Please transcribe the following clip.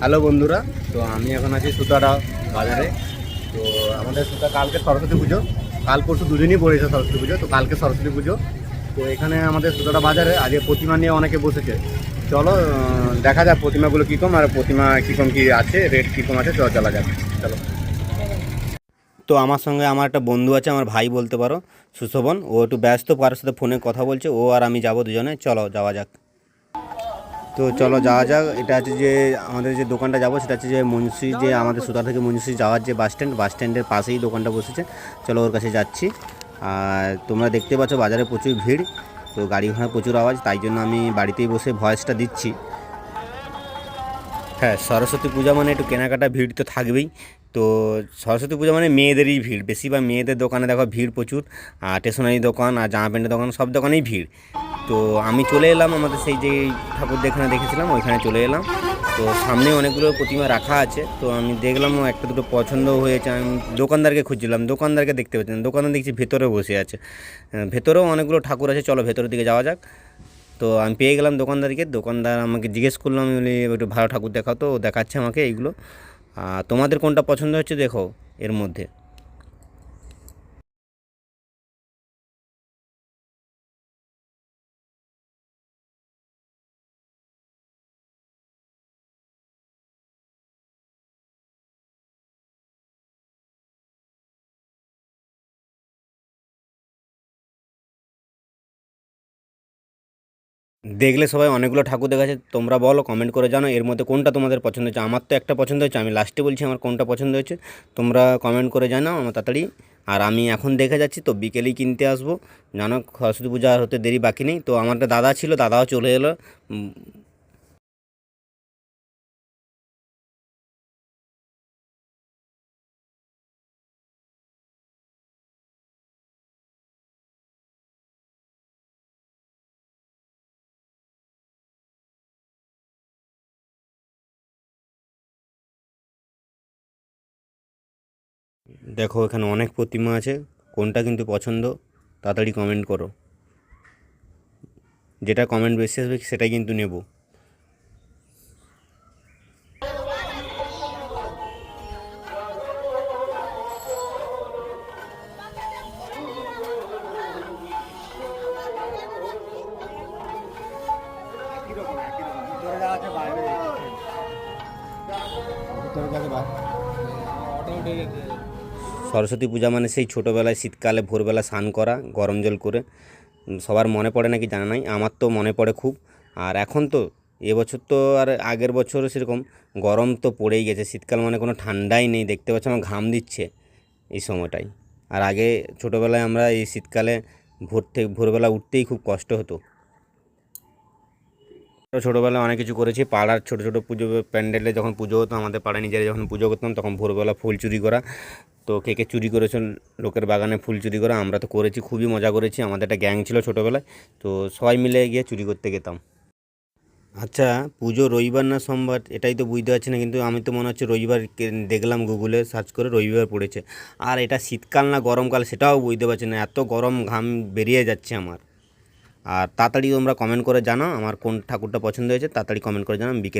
Hello বন্ধুরা, তো আমি এখন আছি সুতারা বাজারে। তো আমাদের সুতা কালকে সরস্বতী পুজো, কাল পরশু দুদিনই পড়েছে সরস্বতী পুজো, তো কালকে সরস্বতী পুজো। তো এখানে আমাদের সুতারা বাজারে আজকে প্রতিমা নিয়ে অনেকে বসেছে। চলো দেখা যাক প্রতিমাগুলো কীরকম আর প্রতিমা কীরকম কী আছে, রেট কীরকম আছে, চলো, চলা যাক। চলো। তো আমার সঙ্গে আমার একটা বন্ধু আছে, আমার ভাই বলতে পারো, সুশোভন। ও একটু ব্যস্ত, কারোর সাথে ফোনে কথা বলছে, ও আর আমি যাব দুজনে। চলো, যাওয়া যাক। তো চলো যাওয়া যাক। এটা হচ্ছে যে আমাদের যে দোকানটা যাব, সেটা হচ্ছে যে মুন্সি, যে আমাদের সুতা থেকে মুন্সি যাওয়ার যে বাস স্ট্যান্ড বাস স্ট্যান্ডের পাশেই দোকানটা বসেছে। চলো ওর কাছে যাচ্ছি। আর তোমরা দেখতে পাচ্ছ বাজারে প্রচুর ভিড়, তো গাড়ি ঘোড়া প্রচুর আওয়াজ, তাই জন্য আমি বাড়িতেই বসে ভয়েসটা দিচ্ছি। হ্যাঁ সরস্বতী পূজা মানে একটু কেনাকাটা ভিড় তো থাকবেই। তো সরস্বতী পূজা মানে মেয়েদেরই ভিড়। বেশিরভাগ মেয়েদের দোকানে দেখো ভিড় প্রচুর, আর স্টেশনারি দোকান, আর জামা প্যান্টের দোকান, সব দোকানেই ভিড়। তো আমি চলে এলাম, আমাদের সেই যে ঠাকুর যেখানে দেখেছিলাম, ওইখানে চলে এলাম। তো সামনে অনেকগুলো প্রতিমা রাখা আছে, তো আমি দেখলাম একটা দুটো পছন্দ হয়েছে, আমি দোকানদারকে খুঁজছিলাম, দোকানদারকে দেখতে পাচ্ছিলাম দোকানদার দেখছি ভেতরে বসে আছে। ভেতরেও অনেকগুলো ঠাকুর আছে, চলো ভেতরের দিকে যাওয়া যাক। তো আমি পেয়ে গেলাম দোকানদারকে, দোকানদার আমাকে জিজ্ঞেস করলাম একটু ভালো ঠাকুর দেখাও তো দেখাচ্ছে আমাকে এইগুলো। তোমাদের কোনটা পছন্দ হচ্ছে দেখো এর মধ্যে। দেখলে সবাই অনেকগুলো ঠাকুর দেখাচ্ছে। তোমরা বলো কমেন্ট করে জানো এর মধ্যে কোনটা তোমাদের পছন্দ হচ্ছে আমার তো একটা পছন্দ হয়েছে, আমি লাস্টে বলছি আমার কোনটা পছন্দ হয়েছে। তোমরা কমেন্ট করে জানাও আমার তাড়াতাড়ি। আর আমি এখন দেখে যাচ্ছি, তো বিকেলেই কিনতে আসব। জানো, সরস্বতী পূজা হতে দেরি বাকি নেই। তো আমার দাদা ছিল, দাদাও চলে এলো। দেখো এখানে অনেক প্রতিমা আছে। কোনটা কিন্তু পছন্দ তাড়াতাড়ি কমেন্ট করো। যেটা কমেন্ট বেশি আসবে সেটাই কিন্তু নেব। সরস্বতী পূজা মানে সেই ছোটোবেলায় শীতকালে ভোরবেলা স্নান করা, গরম জল করে। সবার মনে পড়ে নাকি জানা নাই, আমার তো মনে পড়ে খুব। আর এখন তো এবছর তো আর আগের বছরও সেরকম গরম তো পড়েই গেছে। শীতকাল মানে কোনো ঠান্ডাই নেই, দেখতে পাচ্ছ আমার ঘাম দিচ্ছে এই সময়টাই। আর আগে ছোটোবেলায় আমরা এই শীতকালে ভোর থেকে, ভোরবেলা উঠতেই খুব কষ্ট হতো। ছোটোবেলায় অনেক কিছু করেছি। পাড়ার ছোটো ছোটো পুজো, প্যান্ডেলে যখন পুজো হতো, আমাদের পাড়ায় নিজেরা যখন পুজো করতাম, তখন ভোরবেলা ফুল চুরি করা। তো কে কে চুরি করেছেন, লোকের বাগানে ফুল চুরি করা, আমরা তো করেছি, খুবই মজা করেছি। আমাদের একটা গ্যাং ছিল ছোটোবেলায়, তো সবাই মিলে গিয়ে চুরি করতে গেতাম। আচ্ছা পুজো রবিবার না সোমবার? এটাই তো বুঝতে পারছি না, কিন্তু আমি তো মনে হচ্ছে রবিবার দেখলাম গুগলে সার্চ করে রবিবার পড়েছে। আর এটা শীতকাল না গরমকাল, সেটাও বুঝতে পারছি না, এত গরম ঘাম বেরিয়ে যাচ্ছে আমার। আর তাড়াতাড়ি তোমরা কমেন্ট করে জানাও আমার কোন ঠাকুরটা পছন্দ হয়েছে, তাড়াতাড়ি কমেন্ট করে জানাও বিকেলে